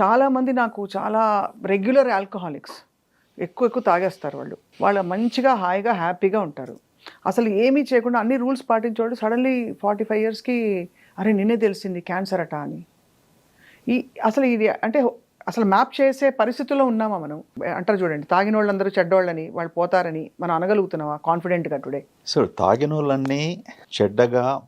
చాలామంది నాకు చాలా రెగ్యులర్ ఆల్కహాలిక్స్ ఎక్కువ ఎక్కువ తాగేస్తారు వాళ్ళు. వాళ్ళ మంచిగా హాయిగా హ్యాపీగా ఉంటారు. అసలు ఏమీ చేయకుండా అన్ని రూల్స్ పాటించేవాడు సడన్లీ ఫార్టీ ఫైవ్ ఇయర్స్కి అరే నిన్నే తెలిసింది క్యాన్సర్ అట అని. ఈ అసలు ఇది అంటే అసలు మ్యాప్ చేసే పరిస్థితుల్లో ఉన్నామా మనం? అంటారు చూడండి తాగిన వాళ్ళందరూ చెడ్డోళ్ళని వాళ్ళు పోతారని మనం అనగలుగుతున్నావా కాన్ఫిడెంట్గా టుడే. సో తాగిన వాళ్ళన్నీ చెడ్డగా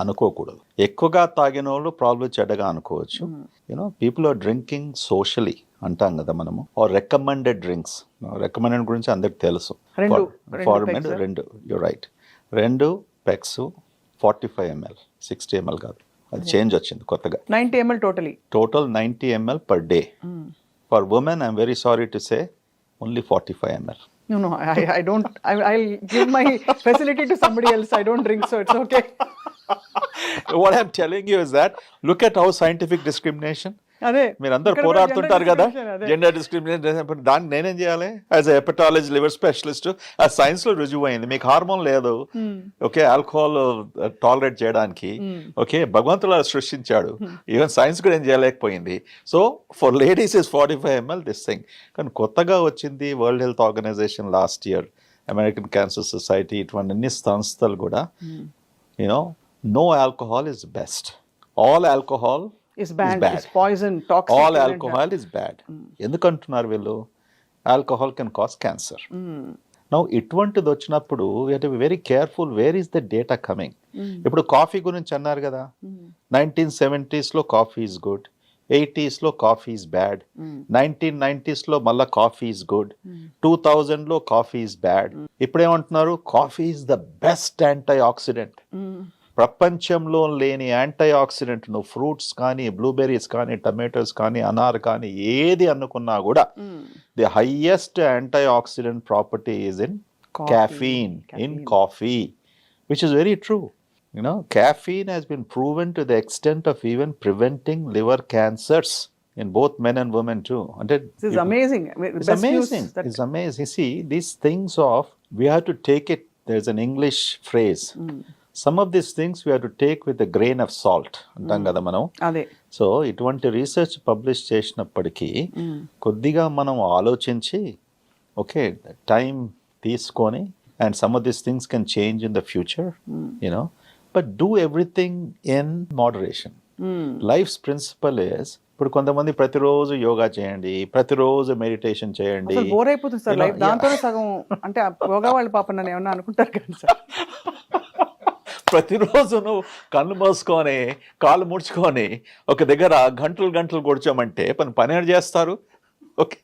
అనుకోకూడదు. ఎక్కువగా తాగిన వాళ్ళు ప్రాబ్లం చెడ్డగా అనుకోవచ్చు. You know people are drinking socially అంటాం కదా మనము. ఆర్ రికమెండెడ్ డ్రింక్స్ రికమెండెడ్ గురించి అందరికి తెలుసు. రెండు- యూ రైట్ రెండు pegs forty five ML sixty ML కాదు. అది చేంజ్ వచ్చింది కొత్తగా. Ninety ML totally total ninety ML per day for women I'm very sorry to say only forty five ML No, no, I, I don't. I, I'll give my facility to somebody else. I don't drink, so it's okay. what I'm telling you is that look at how scientific discrimination. అదే మీరు అందరు పోరాడుతుంటారు gender కదా. Gender discrimination దాన్ని నేనేం చేయాలి? As a hepatology liver specialist ఆ సైన్స్లో రుజువు అయింది. మీకు హార్మోన్ లేదు. ఓకే ఆల్కహాల్ టాలరేట్ చేయడానికి. ఓకే భగవంతుడు అలా సృష్టించాడు. ఈవెన్ సైన్స్ కూడా ఏం చేయలేకపోయింది. So for ladies is forty five ML this thing కానీ కొత్తగా వచ్చింది World Health Organization last year American Cancer Society ఇటువంటి అన్ని సంస్థలు కూడా you know no alcohol is best all alcohol banned. bad. It's poison, toxic. All alcohol is bad ఎందుకంటున్నారు వీళ్ళు? Alcohol can cause cancer Mm. Now ఇటువంటిది వచ్చినప్పుడు to very careful where is the data coming ఇప్పుడు coffee గురించి అన్నారు కదా. Nineteen సెవెంటీస్లో coffee is good ఎయిటీస్లో coffee is bad nineteen నైంటీస్లో మళ్ళీ కాఫీ ఈజ్ గుడ్ టూ థౌజండ్లో కాఫీ ఈజ్ బ్యాడ్ ఇప్పుడు ఏమంటున్నారు coffee is the best antioxidant Mm. ప్రపంచంలో లేని యాంటీ ఆక్సిడెంట్ నువ్వు ఫ్రూట్స్ కానీ బ్లూబెర్రీస్ కానీ టమాటోస్ కానీ అనార్ కానీ ఏది అనుకున్నా కూడా Mm. The highest antioxidant property is in Coffee. caffeine in Caffeine. coffee, which is very true. You know, caffeine has been proven to the extent of even preventing liver cancers in both men and women too. And it, This is amazing. I mean, it's best news amazing. that- It's amazing. See, these things of we have to take it. There's an English phrase. Mm. Some of these things we have to take with a grain of salt. అంటాం కదా మనం అదే so ఇటువంటి research publish చేసినప్పటికీ కొద్దిగా మనం ఆలోచించి okay time తీసుకొని and some of this things can change in the future you know but do everything in moderation Mm. Life's principle is ఇప్పుడు కొంతమంది ప్రతిరోజు యోగా చేయండి ప్రతిరోజు మెడిటేషన్ చేయండి బోర్ అయిపోతుంది సార్ లైఫ్ దాంతోనే సగం అంటే యోగా వాళ్ళ పాప నన్ను ఏమన్నా అనుకుంటారు కదా సార్ ప్రతిరోజు నువ్వు కళ్ళు మూసుకొని కాళ్ళు ముడుచుకొని ఒక దగ్గర గంటలు గంటలు కూర్చోమంటే పని పని చేస్తారు? ఓకే.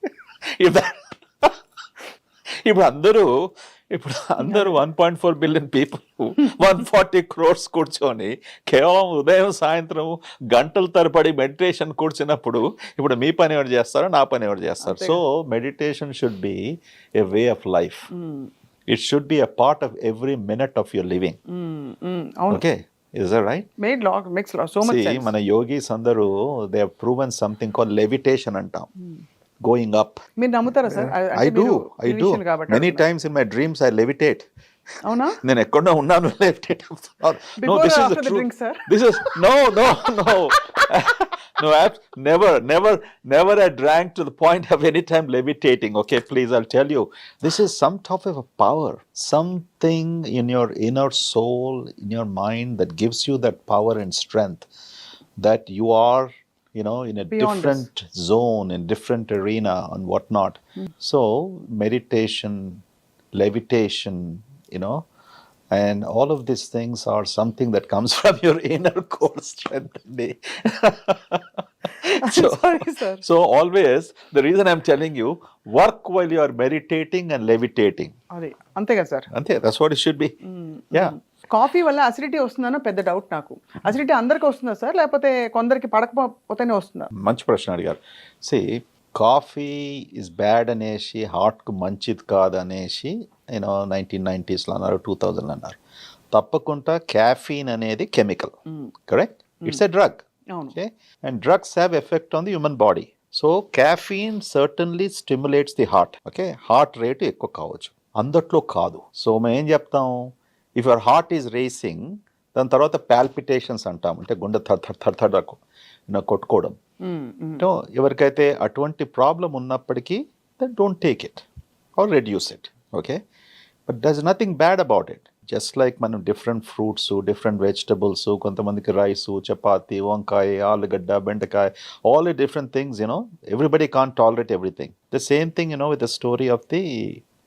ఇప్పుడు అందరూ ఇప్పుడు అందరూ one point four billion people one forty crores కూర్చొని కేవలం ఉదయం సాయంత్రం గంటల తరబడి మెడిటేషన్ కూర్చున్నప్పుడు ఇప్పుడు మీ పని ఎవరు చేస్తారో నా పని ఎవరు చేస్తారు? So meditation should be a way of life. It should be a part of every minute of your living Mm. Mm. Okay is right made lot makes so much మన యోగీస్ అందరూ they proven something call levitation అంటాం. Going up మీరు నమ్ముతారా sir I do I do many times in my dreams I levitate అవునా నేను ఎక్కడో ఉన్నాను levitate no Before this or is after the the truth drink, sir? This is no no no no ab- never never never i drank to the point of any time levitating okay please i'll tell you this is some type of a power something in your inner soul in your mind that gives you that power and strength that you are you know in a Beyond this. different zone in different arena and whatnot so meditation levitation you know and all of these things are something that comes from your inner core strength so, sorry sir so always the reason i'm telling you work while you are meditating and levitating అది అంతే కదా sir ante that's what it should be yeah coffee వల్ల acidity వస్తుందనో పెద్ద doubt నాకు acidity అందరికి వస్తుందా sir లేకపోతే కొందరికి పడకపోతేనే వస్తుందా మంచి ప్రశ్న అడిగారు సి కాఫీ ఇస్ బ్యాడ్ అనేసి హార్ట్కు మంచిది కాదు అనేసి నేను నైన్టీన్ నైంటీస్లో అన్నారు టూ థౌజండ్ అన్నారు. తప్పకుండా క్యాఫీన్ అనేది chemical correct it's a drug okay? And drugs have effect on the human body. So caffeine certainly stimulates the heart. Okay? Heart rate ఎక్కువ కావచ్చు. అందట్లో కాదు. సో మేము ఏం చెప్తాం? If your heart is racing దాని తర్వాత పాల్పిటేషన్స్ అంటాం. అంటే గుండె థర్ థర్ థర్ థర్ కొట్టుకోవడం. సో ఎవరికైతే అటువంటి ప్రాబ్లం ఉన్నప్పటికీ then don't take it or reduce it okay but does nothing bad about it just like మనం డిఫరెంట్ ఫ్రూట్స్ డిఫరెంట్ వెజిటబుల్స్ కొంతమందికి రైసు చపాతి వంకాయ ఆలుగడ్డ బెండకాయ all different things you know everybody can tolerate everything the same thing you know with the story of the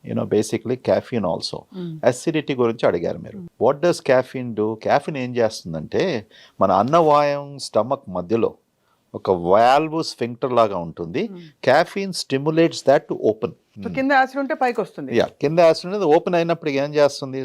you know basically caffeine also acidity గురించి అడిగారు మీరు. What does caffeine do caffeine ఏం చేస్తుందంటే మన అన్నవాయం stomach మధ్యలో ఒక valve sphincter లాగా ఉంటుంది. Caffeine stimulates that to open కింద యాసిడ్ ఉంటే పైకి వస్తుంది. యా కింద యాసిడ్ అనేది ఓపెన్ అయినప్పుడు ఏం చేస్తుంది?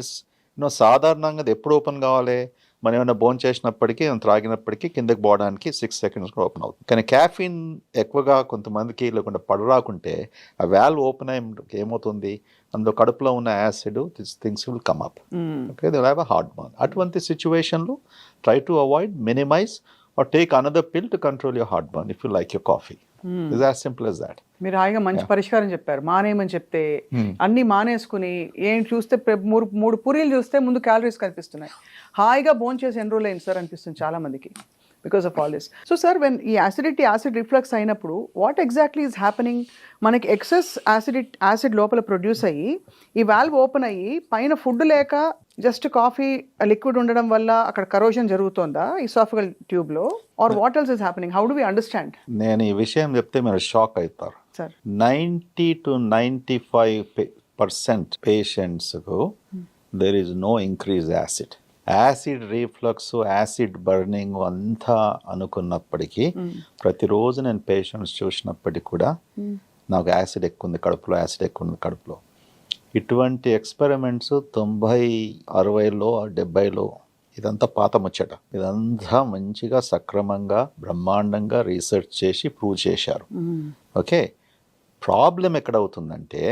నో సాధారణంగా అది ఎప్పుడు ఓపెన్ కావాలి? మనం ఏమైనా బోన్ చేసినప్పటికీ మనం త్రాగినప్పటికీ కిందకి పోవడానికి సిక్స్ సెకండ్స్ కూడా ఓపెన్ అవుతుంది. కానీ క్యాఫీన్ ఎక్కువగా కొంతమందికి లేకుండా పడరాకుంటే ఆ వాల్వ్ ఓపెన్ అయ్యి ఏమవుతుంది? అందులో కడుపులో ఉన్న acid this things will come up. Okay they have a heartburn అటువంటి సిచ్యువేషన్లో try to avoid minimize or take another pill to control your heartburn if you like your coffee hmm. Is as simple as that మీరు హాయిగా మంచి పరిష్కారం చెప్పారు. మానేయమని చెప్తే Hmm. అన్ని మానేసుకుని ఏం చూస్తే మూడు మూడు పూరీలు చూస్తే ముందు క్యాలరీస్ కనిపిస్తున్నాయి. హాయిగా బోన్ చేసి ఎన్ని రోజులు అయింది సార్ అనిపిస్తుంది చాలా మందికి because of all this so sir when ఈ యాసిడిటీ యాసిడ్ రిఫ్లక్స్ అయినప్పుడు వాట్ ఎగ్జాక్ట్లీ ఈజ్ హ్యాపెనింగ్ మనకి ఎక్సెస్ యాసిడ్ యాసిడ్ లోపల ప్రొడ్యూస్ అయ్యి ఈ వాల్వ్ ఓపెన్ అయ్యి పైన ఫుడ్ లేక జస్ట్ కాఫీ లిక్విడ్ ఉండడం వల్ల అక్కడ కరోజన్ జరుగుతోందా ఇసాఫికల్ ట్యూబ్లో? Or what else is happening how do we understand నేను ఈ విషయం చెప్తే మీరు షాక్ అవుతారు. Sir ninety two ninety five percent పేషెంట్స్కు there is no increase acid acid reflux acid burning అంతా అనుకున్నప్పటికీ ప్రతిరోజు నేను పేషెంట్స్ చూసినప్పటికీ కూడా నాకు యాసిడ్ ఎక్కువ ఉంది కడుపులో యాసిడ్ ఎక్కువ ఉంది కడుపులో. ఇటువంటి ఎక్స్పెరిమెంట్స్ తొంభై అరవైలో డెబ్బైలో ఇదంతా పాత ముచ్చట. ఇదంతా మంచిగా సక్రమంగా బ్రహ్మాండంగా రీసెర్చ్ చేసి ప్రూవ్ చేశారు. ఓకే? ప్రాబ్లం ఎక్కడ అవుతుందంటే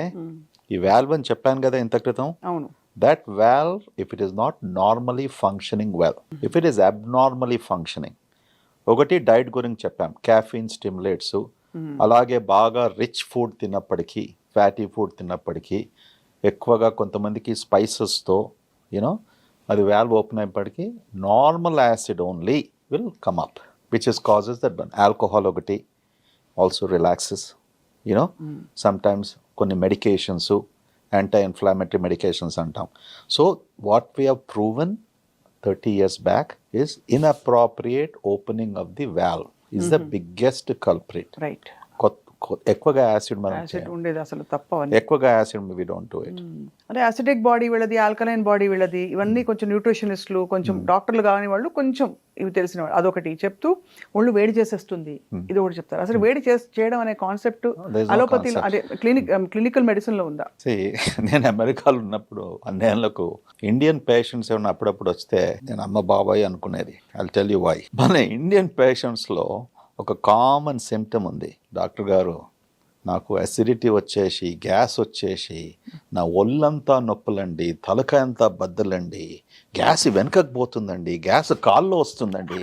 ఈ వాల్వ్ అని చెప్పాను కదా ఇంత క్రితం? అవును. That valve if it is not normally functioning well if it is abnormally functioning ఒకటి డైట్ గురించి చెప్పాం క్యాఫీన్ స్టిమ్యులేట్స్ అలాగే బాగా రిచ్ ఫుడ్ తిన్నప్పటికీ ఫ్యాటీ ఫుడ్ తిన్నప్పటికీ ఎక్కువగా కొంతమందికి స్పైసెస్తో యూనో అది వాల్వ్ ఓపెన్ అయినప్పటికీ normal acid only will come up which is causes that burn alcohol ఒకటి also relaxes you know sometimes కొన్ని మెడికేషన్స్ యాంటీ ఇన్ఫ్లామేటరీ మెడికేషన్స్ అంటాం so what we have proven thirty years back is inappropriate opening of the valve is the biggest culprit right ఎక్కువగా acid మనం acid. ఉండేది అసలు తప్పవని ఎక్కువగా acid we don't do it అంటే acidic body వీళ్ళది alkaline body వీళ్ళది ఇవన్నీ కొంచెం న్యూట్రిషనిస్టులు కొంచెం డాక్టర్లు కాని వాళ్ళు కొంచెం ఇవి తెలిసిన వాళ్ళు అదొకటి చెప్తూ ఒళ్ళు వేడి చేసేస్తుంది. ఇది ఒకటి చెప్తారు. అసలు వేడి చేస్- చేయడం అనే కాన్సెప్ట్ concept. అదే క్లినిక్ క్లినికల్ మెడిసిన్లో ఉందా నేను అమెరికాలో ఉన్నప్పుడు అన్నేళ్ళకు ఇండియన్ పేషెంట్స్ ఏమన్నా అప్పుడప్పుడు వస్తే నేను అమ్మ బాబాయ్ అనుకునేది. ఐ టెల్ యూ వై మన ఇండియన్ పేషెంట్స్లో ఒక కామన్ సిమ్టమ్ ఉంది. డాక్టర్ గారు నాకు అసిడిటీ వచ్చేసి గ్యాస్ వచ్చేసి నా ఒళ్ళంతా నొప్పులండి తలకాయ అంతా బద్దలండి గ్యాస్ వెనకకు పోతుందండి గ్యాస్ కాల్లో వస్తుందండి.